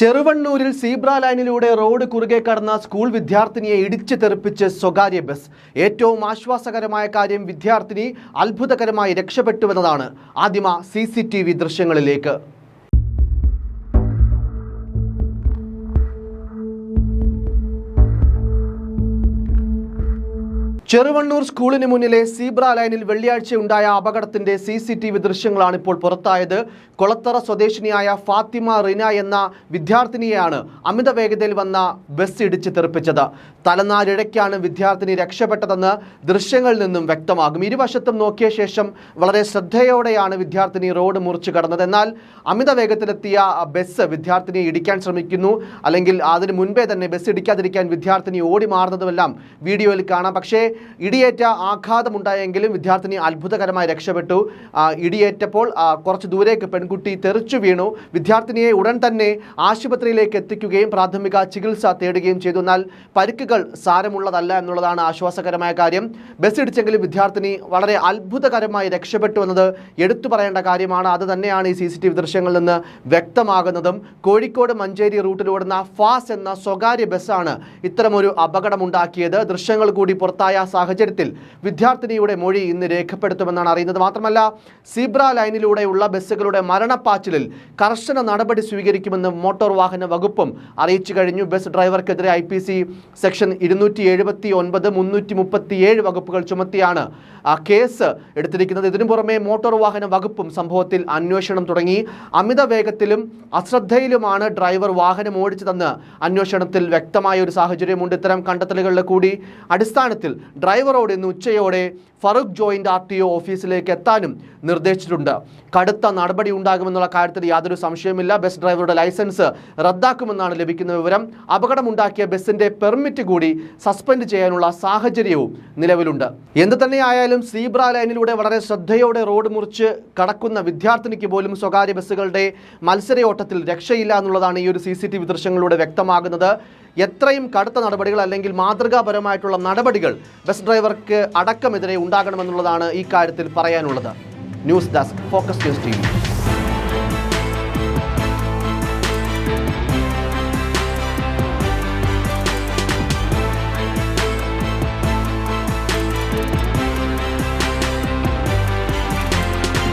ചെറുവണ്ണൂരിൽ zebra ലൈനിലൂടെ road കുറുകെ കടന്ന സ്കൂൾ വിദ്യാർത്ഥിനിയെ ഇടിച്ചു തെറിപ്പിച്ച് സ്വകാര്യ ബസ്. ഏറ്റവും ആശ്വാസകരമായ കാര്യം വിദ്യാർത്ഥിനി അത്ഭുതകരമായി രക്ഷപ്പെട്ടുവെന്നതാണ്. ആദ്യമ സി ദൃശ്യങ്ങളിലേക്ക്. ചെറുവണ്ണൂർ സ്കൂളിന് മുന്നിലെ സീബ്ര ലൈനിൽ വെള്ളിയാഴ്ച ഉണ്ടായ അപകടത്തിന്റെ സി സി ടി വി ദൃശ്യങ്ങളാണ് ഇപ്പോൾ പുറത്തായത്. കൊളത്തറ സ്വദേശിനിയായ ഫാത്തിമ റിന എന്ന വിദ്യാർത്ഥിനിയെയാണ് അമിത വേഗതയിൽ വന്ന ബസ് ഇടിച്ച് തെറിപ്പിച്ചത്. തലനാരിഴയ്ക്കാണ് വിദ്യാർത്ഥിനി രക്ഷപ്പെട്ടതെന്ന് ദൃശ്യങ്ങളിൽ നിന്നും വ്യക്തമാകും. ഇരുവശത്തും നോക്കിയ ശേഷം വളരെ ശ്രദ്ധയോടെയാണ് വിദ്യാർത്ഥിനി റോഡ് മുറിച്ച് കടന്നത്. എന്നാൽ അമിത വേഗത്തിലെത്തിയ ബസ് വിദ്യാർത്ഥിനിയെ ഇടിക്കാൻ ശ്രമിക്കുന്നു. അല്ലെങ്കിൽ അതിന് മുൻപേ തന്നെ ബസ് ഇടിക്കാതിരിക്കാൻ വിദ്യാർത്ഥിനി ഓടി മാറുന്നതുമെല്ലാം വീഡിയോയിൽ കാണാം. പക്ഷേ ഇടിയേറ്റ ആഘാതമുണ്ടായെങ്കിലും വിദ്യാർത്ഥിനി അത്ഭുതകരമായി രക്ഷപ്പെട്ടു. ഇടിയേറ്റപ്പോൾ കുറച്ച് ദൂരേക്ക് പെൺകുട്ടി തെറിച്ചു വീണു. വിദ്യാർത്ഥിനിയെ ഉടൻ തന്നെ ആശുപത്രിയിലേക്ക് എത്തിക്കുകയും പ്രാഥമിക ചികിത്സ തേടുകയും ചെയ്തു. എന്നാൽ പരിക്കുകൾ സാരമുള്ളതല്ല എന്നുള്ളതാണ് ആശ്വാസകരമായ കാര്യം. ബസ് ഇടിച്ചെങ്കിലും വിദ്യാർത്ഥിനി വളരെ അത്ഭുതകരമായി രക്ഷപ്പെട്ടു എന്നത് എടുത്തു പറയേണ്ട കാര്യമാണ്. അത് തന്നെയാണ് ഈ സി സി ടി വി ദൃശ്യങ്ങളിൽ നിന്ന് വ്യക്തമാകുന്നതും. കോഴിക്കോട് മഞ്ചേരി റൂട്ടിലോടുന്ന ഫാസ് എന്ന സ്വകാര്യ ബസ്സാണ് ഇത്തരമൊരു അപകടമുണ്ടാക്കിയത്. ദൃശ്യങ്ങൾ കൂടി പുറത്തായ സാഹചര്യത്തിൽ വിദ്യാർത്ഥിനിയുടെ മൊഴി ഇന്ന് രേഖപ്പെടുത്തുമെന്നാണ് അറിയുന്നത്. മാത്രമല്ല സീബ്ര ലൈനിലൂടെയുള്ള ബസ്സുകളുടെ മരണപ്പാച്ചിലിൽ കർശന നടപടി സ്വീകരിക്കുമെന്ന് മോട്ടോർ വാഹന വകുപ്പും അറിയിച്ചു കഴിഞ്ഞു. ബസ് ഡ്രൈവർക്കെതിരെ ഐ സെക്ഷൻ ഇരുന്നൂറ്റി എഴുപത്തി ഒൻപത് മുന്നൂറ്റി മുപ്പത്തിയേഴ് വകുപ്പുകൾ ചുമത്തിയാണ് കേസ് എടുത്തിരിക്കുന്നത്. ഇതിനു പുറമെ മോട്ടോർ വാഹന വകുപ്പും സംഭവത്തിൽ അന്വേഷണം തുടങ്ങി. അമിത വേഗത്തിലും അശ്രദ്ധയിലുമാണ് ഡ്രൈവർ വാഹനം ഓടിച്ചതെന്ന് അന്വേഷണത്തിൽ വ്യക്തമായ ഒരു സാഹചര്യമുണ്ട്. ഇത്തരം കണ്ടെത്തലുകളുടെ കൂടി അടിസ്ഥാനത്തിൽ ഡ്രൈവറോട് ഇന്ന് ഉച്ചയോടെ Farook joint R T O ഓഫീസിലേക്ക് എത്താനും നിർദ്ദേശിച്ചിട്ടുണ്ട്. കടുത്ത നടപടി ഉണ്ടാകുമെന്നുള്ള കാര്യത്തിൽ യാതൊരു സംശയമില്ല ബസ് ഡ്രൈവറുടെ ലൈസൻസ് റദ്ദാക്കുമെന്നാണ് ലഭിക്കുന്ന വിവരം. അപകടമുണ്ടാക്കിയ ബസ്സിന്റെ പെർമിറ്റ് കൂടി സസ്പെൻഡ് ചെയ്യാനുള്ള സാഹചര്യവും നിലവിലുണ്ട്. എന്ത് തന്നെയായാലും സീബ്ര ലൈനിലൂടെ വളരെ ശ്രദ്ധയോടെ റോഡ് മുറിച്ച് കടക്കുന്ന വിദ്യാർത്ഥിനിക്ക് പോലും സ്വകാര്യ ബസ്സുകളുടെ മത്സരയോട്ടത്തിൽ രക്ഷയില്ല എന്നുള്ളതാണ് ഈ ഒരു സി ദൃശ്യങ്ങളിലൂടെ വ്യക്തമാകുന്നത്. എത്രയും കടുത്ത നടപടികൾ അല്ലെങ്കിൽ മാതൃകാപരമായിട്ടുള്ള നടപടികൾ ബസ് ഡ്രൈവർക്ക് അടക്കമെതിരെ ഉണ്ടാകണമെന്നുള്ളതാണ് ഈ കാര്യത്തിൽ പറയാനുള്ളത്. News desk focus news T